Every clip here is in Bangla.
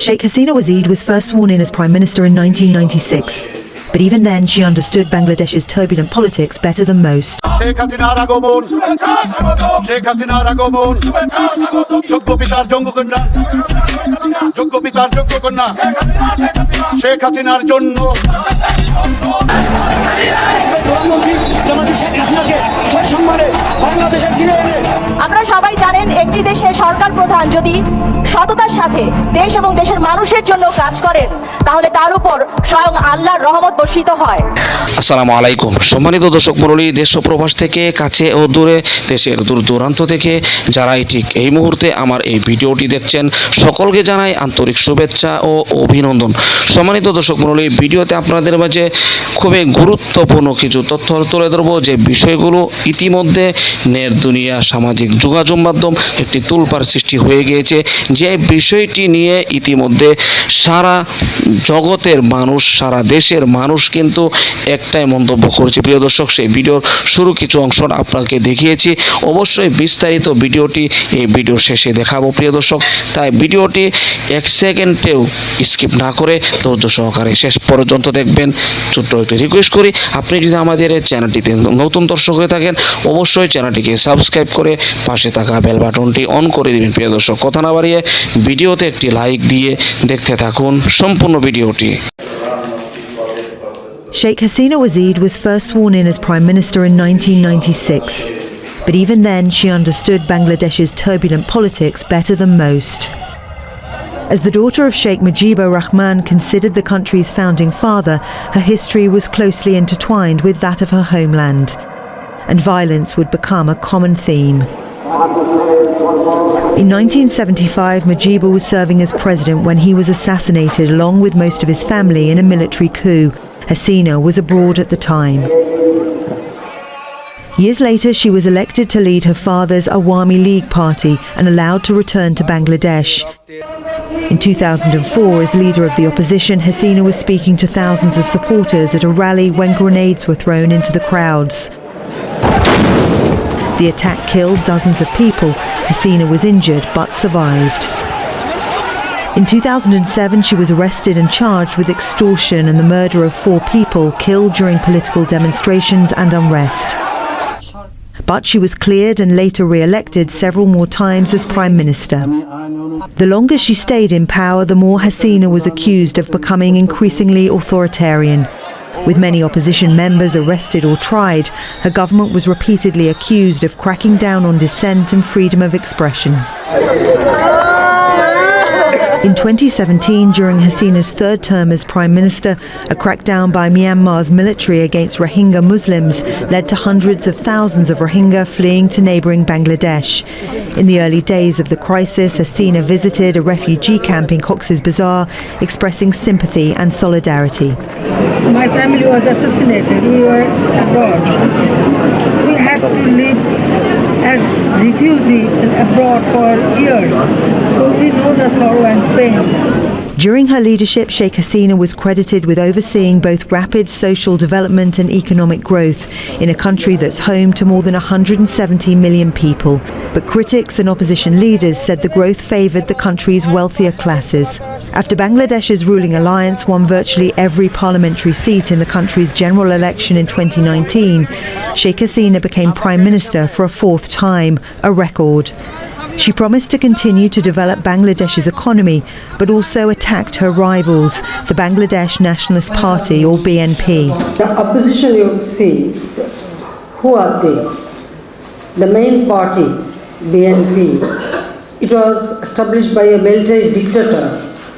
Sheikh Hasina Wazid was first sworn in as Prime Minister in 1996. But even then, she understood Bangladesh's turbulent politics better than most. Sheikh হাসিনার আগমন শেখ হাসিনার আগমন যোগ্য পিতার যোগ্য কন্যা যোগ্য পিতার যোগ্য কন্যা শেখ হাসিনার জন্য প্রধানমন্ত্রী জনাবি শেখ হাসিনাকে সসম্মানে বাংলাদেশের ফিরে এনে আপনারা সবাই জানেন একটি দেশের সরকার প্রধান যদি সততার সাথে দেশ এবং দেশের মানুষের জন্য কাজ করেন, তাহলে তার উপর স্বয়ং আল্লাহর রহমত বর্ষিত হয়। আসসালামু আলাইকুম। সম্মানিত দর্শক মণ্ডলী, দেশ প্রবাস থেকে কাছে ও দূরে, দেশের দূর দূরান্ত থেকে যারাই ঠিক এই মুহূর্তে আমার এই ভিডিওটি দেখছেন, সকলকে জানাই আন্তরিক শুভেচ্ছা ও অভিনন্দন। সম্মানিত দর্শক মণ্ডলী, ভিডিওতে আপনাদের মাঝে খুবই গুরুত্বপূর্ণ কিছু তথ্য তুলে ধরবো, যে বিষয়গুলো ইতিমধ্যে নের দুনিয়া সামাজিক যোগাযোগ মাধ্যম একটি তুলপার সৃষ্টি হয়ে গিয়েছে, যে বিষয়টি নিয়ে ইতিমধ্যে সারা জগতের মানুষ, সারা দেশের মানুষ কিন্তু একটাই মন্তব্য করেছে। প্রিয় দর্শক, সেই ভিডিওর শুরু কিছু অংশ আপনাকে দেখিয়েছি। অবশ্যই বিস্তারিত ভিডিওটি এই ভিডিওর শেষে দেখাবো। প্রিয় দর্শক, তাই ভিডিওটি এক সেকেন্ডেও স্কিপ না করে ধৈর্য সহকারে শেষ পর্যন্ত দেখবেন। ছোট্ট একটি রিকোয়েস্ট করি, আপনি যদি আমাদের চ্যানেলটিতে নতুন দর্শক হয়ে থাকেন, অবশ্যই চ্যানেলটিকে সাবস্ক্রাইব করে পাশে থাকা বেল বাটনটি অন করে দিবেন। প্রিয় দর্শক, কথা না বাড়িয়ে ভিডিওতে একটি লাইক দিয়ে দেখতে থাকুন সম্পূর্ণ ভিডিওটি Sheikh Hasina Wazid was first sworn in as Prime Minister in 1996. But even then, she understood Bangladesh's turbulent politics better than most. As the daughter of Sheikh Mujibur Rahman considered the country's founding father, her history was closely intertwined with that of her homeland. And violence would become a common theme. In 1975, Mujibur was serving as president when he was assassinated along with most of his family in a military coup. Hasina was abroad at the time. Years later, she was elected to lead her father's Awami League party and allowed to return to Bangladesh. In 2004, as leader of the opposition, Hasina was speaking to thousands of supporters at a rally when grenades were thrown into the crowds. The attack killed dozens of people. Hasina was injured but survived. In 2007, she was arrested and charged with extortion and the murder of four people killed during political demonstrations and unrest. But she was cleared and later re elected several more times as Prime Minister. The longer she stayed in power, the more Hasina was accused of becoming increasingly authoritarian. With many opposition members arrested or tried, her government was repeatedly accused of cracking down on dissent and freedom of expression. In 2017, during Hasina's third term as Prime Minister, a crackdown by Myanmar's military against Rohingya Muslims led to hundreds of thousands of Rohingya fleeing to neighbouring Bangladesh. In the early days of the crisis, Hasina visited a refugee camp in Cox's Bazar, expressing sympathy and solidarity. My family was assassinated. We were abroad. We had to live refugee abroad for years. So we know the sorrow and pain. During her leadership, Sheikh Hasina was credited with overseeing both rapid social development and economic growth in a country that's home to more than 170 million people. But critics and opposition leaders said the growth favoured the country's wealthier classes. After Bangladesh's ruling alliance won virtually every parliamentary seat in the country's general election in 2019, Sheikh Hasina became Prime Minister for a fourth time, a record. She promised to continue to develop Bangladesh's economy, but also attacked her rivals, the Bangladesh Nationalist Party or BNP. The opposition you see, who are they? The main party, BNP, it was established by a military dictator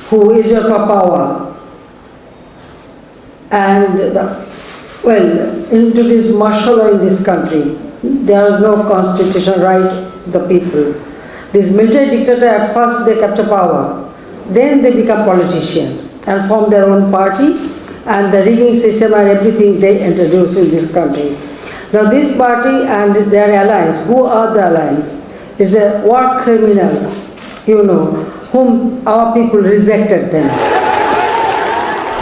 who usurped power and the, well introduced martial law in this country. There is no constitution right to the people. This military dictator at first they capture power, then they become politician and form their own party and the rigging system and everything they introduce in this country. Now this party and their allies, who are the allies? It's the war criminals, you know, whom our people rejected them.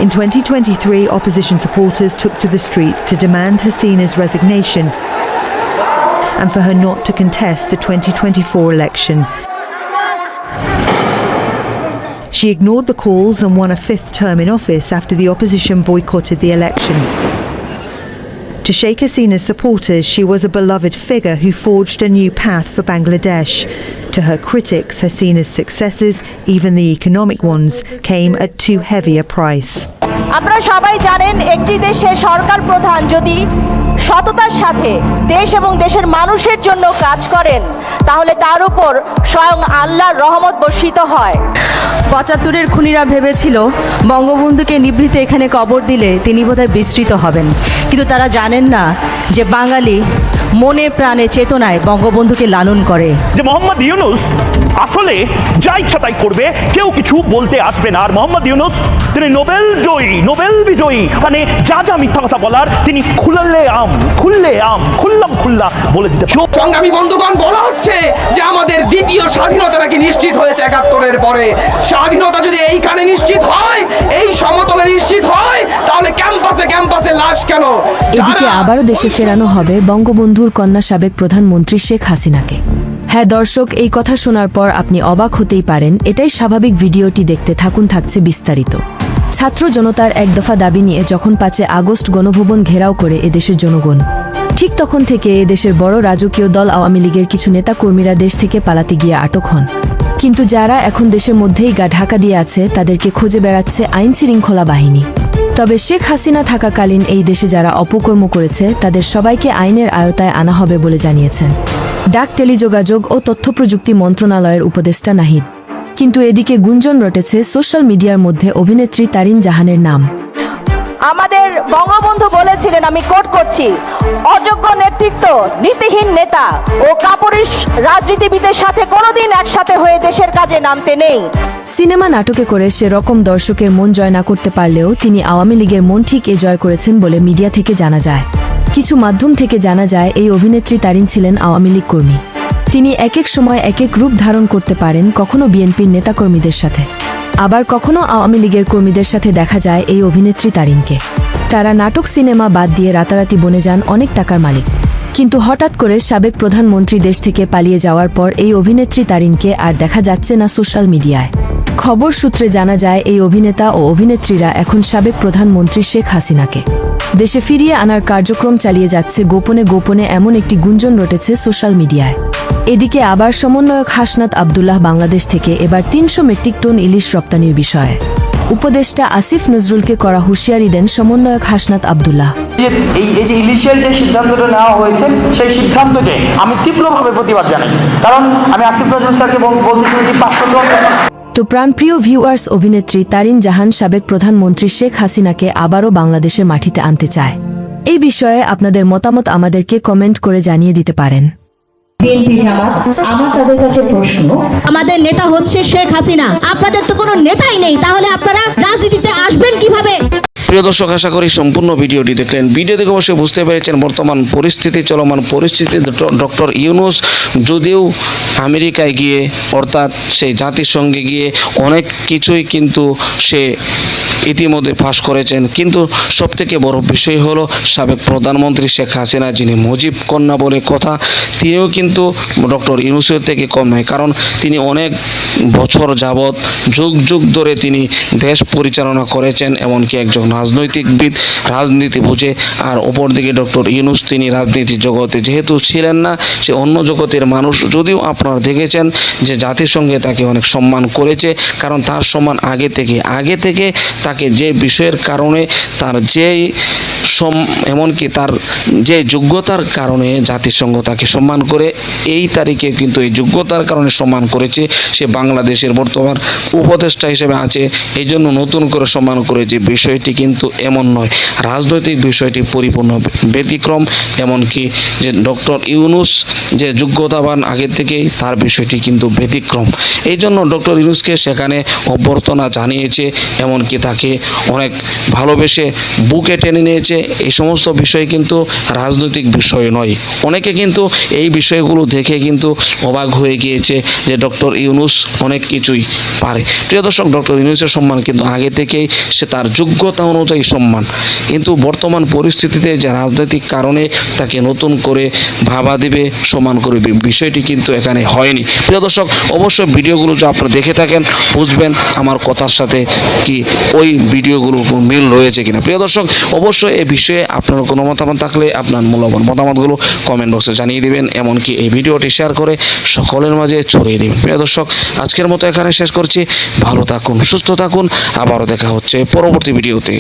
In 2023, opposition supporters took to the streets to demand Hasina's resignation and for her not to contest the 2024 election. She ignored the calls and won a fifth term in office after the opposition boycotted the election. To Sheikh Hasina's supporters, she was a beloved figure who forged a new path for Bangladesh. To her critics, Hasina's successes, even the economic ones, came at too heavy a price. আপনারা সবাই জানেন একটি দেশে সরকার প্রধান যদি সততার সাথে দেশ এবং দেশের মানুষের জন্য কাজ করেন তাহলে তার উপর স্বয়ং আল্লাহর রহমত বর্ষিত হয় পঁচাত্তরের খুনিরা ভেবেছিল বঙ্গবন্ধুকে নিভৃতে এখানে কবর দিলে তিনি বোধহয় বিস্তৃত হবেন কিন্তু তারা জানেন না যে বাঙালি মনে প্রাণে চেতনায় বঙ্গবন্ধুকে লালন করে। যে মোহাম্মদ ইউনুস আসলে যা ইচ্ছা তাই করবে কেউ কিছু বলতে আসবে না। আর মোহাম্মদ ইউনুস তিনি নোবেল জয়ী নোবেল বিজয়ী। মানে যা যা মিথ্যা কথা বলার তিনি খুললে আম খুললে আম খুললাম খুল্লা বলে দিতে সংগ্রামী বন্ধুগণ বলা হচ্ছে যে আমাদের দ্বিতীয় স্বাধীনতা নাকি নিশ্চিত হয়েছে একাত্তরের পরে। স্বাধীনতা যদি এইখানে নিশ্চিত হয় এই সমতলে নিশ্চিত হয় তাহলে ক্যাম্পাসে ক্যাম্পাসে লাশ কেন? এদিকে আবারও দেশে ফেরানো হবে বঙ্গবন্ধুর কন্যা সাবেক প্রধানমন্ত্রী শেখ হাসিনাকে। হ্যাঁ দর্শক, এই কথা শোনার পর আপনি অবাক হতেই পারেন, এটাই স্বাভাবিক ভিডিওটি দেখতে থাকুন থাকছে বিস্তারিত। ছাত্র জনতার এক দফা দাবি নিয়ে যখন পাঁচে আগস্ট গণভবন ঘেরাও করে এদেশের জনগণ, ঠিক তখন থেকে এদেশের বড় রাজকীয় দল আওয়ামী লীগের কিছু নেতাকর্মীরা দেশ থেকে পালাতে গিয়ে আটক হন। কিন্তু যারা এখন দেশের মধ্যেই গা ঢাকা দিয়ে আছে, তাদেরকে খুঁজে বেড়াচ্ছে আইন শৃঙ্খলা বাহিনী। তবে শেখ হাসিনা থাকাকালীন এই দেশে যারা অপকর্ম করেছে, তাদের সবাইকে আইনের আয়তায় আনা হবে বলে জানিয়েছেন। ডাক টেলিযোগাযোগ ও তথ্য প্রযুক্তি মন্ত্রণালয়ের উপদেষ্টা নাহিদ। কিন্তু এদিকে গুঞ্জন রটেছে সোশ্যাল মিডিয়ার মধ্যে অভিনেত্রী তারিন জাহানের নাম। আমাদের বঙ্গবন্ধু বলেছিলেন, আমি কোট করছি, অযোগ্য নেতৃত্ব, নীতিহীন নেতা ও কাপুরুষ রাজনীতিবিদের সাথে কোনোদিন একসাথে হয়ে দেশের কাজে নামতে নেই। সিনেমা নাটকে করে সে রকম দর্শকের মন জয় না করতে পারলেও তিনি আওয়ামী লীগের মন ঠিক এ জয় করেছেন বলে মিডিয়া থেকে জানা যায়। কিছু মাধ্যম থেকে জানা যায়, এই অভিনেত্রী তারিন ছিলেন আওয়ামী লীগ কর্মী। তিনি এক এক সময় এক এক রূপ ধারণ করতে পারেন কখনো বিএনপির নেতাকর্মীদের সাথে। আবার কখনো আওয়ামী লীগের কর্মীদের সাথে দেখা যায় এই অভিনেত্রী তারিনকে। তারা নাটক, সিনেমা বাদ দিয়ে রাতারাতি বনে যান অনেক টাকার মালিক। কিন্তু হঠাৎ করে সাবেক প্রধানমন্ত্রী দেশ থেকে পালিয়ে যাওয়ার পর এই অভিনেত্রী তারিনকে আর দেখা যাচ্ছে না সোশ্যাল মিডিয়ায়। খবর সূত্রে জানা যায়, এই অভিনেতা ও অভিনেত্রীরা এখন সাবেক প্রধানমন্ত্রী শেখ হাসিনাকে। দেশে ফিরিয়ে আনার কার্যক্রম চালিয়ে যাচ্ছে গোপনে গোপনে এমন একটি গুঞ্জন রটেছে সোশ্যাল মিডিয়ায়। এদিকে আবার সমন্বয়ক হাসনাত আবদুল্লাহ বাংলাদেশ থেকে এবার তিনশো মেট্রিক টন ইলিশ রপ্তানির বিষয়ে। উপদেষ্টা আসিফ নজরুলকে করা হুঁশিয়ারি দেন সমন্বয়ক হাসনাত আবদুল্লাহ। এই এই যে ইলিশের যে সিদ্ধান্তটা নেওয়া হয়েছে সেই সিদ্ধান্তকে আমি তীব্রভাবে প্রতিবাদ জানাই। কারণ আমি আসিফ নজরুল স্যারকে বলতে শুনেছি পাঁচশো তো প্রাণপ্রিয় ভিউয়ার্স অভিনেত্রী তারিন জাহান সাবেক প্রধানমন্ত্রী শেখ হাসিনাকে আবারও বাংলাদেশের মাটিতে আনতে চায়। এই বিষয়ে আপনাদের মতামত আমাদেরকে কমেন্ট করে জানিয়ে দিতে পারেন। বিএনপি জামাত, আমার তাদের কাছে প্রশ্ন। আমাদের নেতা হচ্ছে শেখ হাসিনা। আপনাদের তো কোনো নেতাই নেই, তাহলে আপনারা রাজনীতিতে আসবেন কীভাবে? প্রিয় দর্শক, আশা করি সম্পূর্ণ ভিডিওটি দেখলেন। ভিডিও দেখে অবশ্যই বুঝতে পেরেছেন বর্তমান পরিস্থিতি, চলমান পরিস্থিতি, ডক্টর ইউনুস যদিও আমেরিকায় গিয়ে, অর্থাৎ সেই জাতিসংঘে গিয়ে অনেক কিছুই কিন্তু সে ইতিমধ্যে ফাঁস করেছেন। কিন্তু সবথেকে বড় বিষয় হলো সাবেক প্রধানমন্ত্রী শেখ হাসিনা, যিনি মুজিব কন্যা বলে কথা, তিনিও কিন্তু ডক্টর ইউনুসের থেকে কম নয়। কারণ তিনি অনেক বছর যাবৎ যুগ যুগ ধরে তিনি দেশ পরিচালনা করেছেন, এমনকি একজন রাজনৈতিকবিদ রাজনীতি বুঝে, আর অপরদিকে ডক্টর ইউনুস তিনি রাজনীতি জগতে যেহেতু ছিলেন না, সে অন্য জগতের মানুষ যদিও আপনারা দেখেছেন যে জাতিসংঘে তাকে অনেক সম্মান করেছে, কারণ তার সম্মান আগে থেকে আগে থেকে তাকে যে বিষয়ের কারণে তার যেই সম, এমনকি তার যে যোগ্যতার কারণে জাতিসংঘ তাকে সম্মান করে, এই তারিখে কিন্তু এই যোগ্যতার কারণে সম্মান করেছে, সে বাংলাদেশের বর্তমান উপদেষ্টা হিসেবে আছে এই জন্য নতুন করে সম্মান করেছে বিষয়টি কিন্তু এমন নয়। রাজনৈতিক বিষয়টি পরিপূর্ণ ব্যতিক্রম, এমনকি যে ডক্টর ইউনুস যে যোগ্যতাবান আগে থেকেই, তার বিষয়টি কিন্তু ব্যতিক্রম। এই জন্য ডক্টর ইউনুসকে সেখানে অভ্যর্থনা জানিয়েছে, এমনকি তাকে অনেক ভালোবেসে বুকে টেনে নিয়েছে। এই সমস্ত বিষয় কিন্তু রাজনৈতিক বিষয় নয়। অনেকে কিন্তু এই বিষয়গুলো দেখে কিন্তু অবাক হয়ে গিয়েছে যে ডক্টর ইউনুস অনেক কিছুই পারে। প্রিয় দর্শক, ডক্টর ইউনুসের সম্মান কিন্তু আগে থেকেই সে তার যোগ্যতা অনুযায়ী সম্মান। কিন্তু বর্তমান পরিস্থিতিতে যে রাজনৈতিক কারণে তাকে নতুন করে ভাবা দেবে, সমান করবে বিষয়টি কিন্তু এখানে হয়নি। প্রিয় দর্শক, অবশ্যই ভিডিওগুলো যে আপনারা দেখে থাকেন, বুঝবেন আমার কথার সাথে কি ওই ভিডিওগুলো কোনো মিল রয়েছে কিনা। প্রিয় দর্শক, অবশ্যই এই বিষয়ে আপনার কোনো মতামত থাকলে আপনার মূল্যবান মতামতগুলো কমেন্ট বক্সে জানিয়ে দেবেন, এমনকি এই ভিডিওটি শেয়ার করে সকলের মাঝে ছড়িয়ে দেবেন। প্রিয় দর্শক, আজকের মতো এখানে শেষ করছি। ভালো থাকুন, সুস্থ থাকুন। আবারও দেখা হচ্ছে পরবর্তী ভিডিওতে।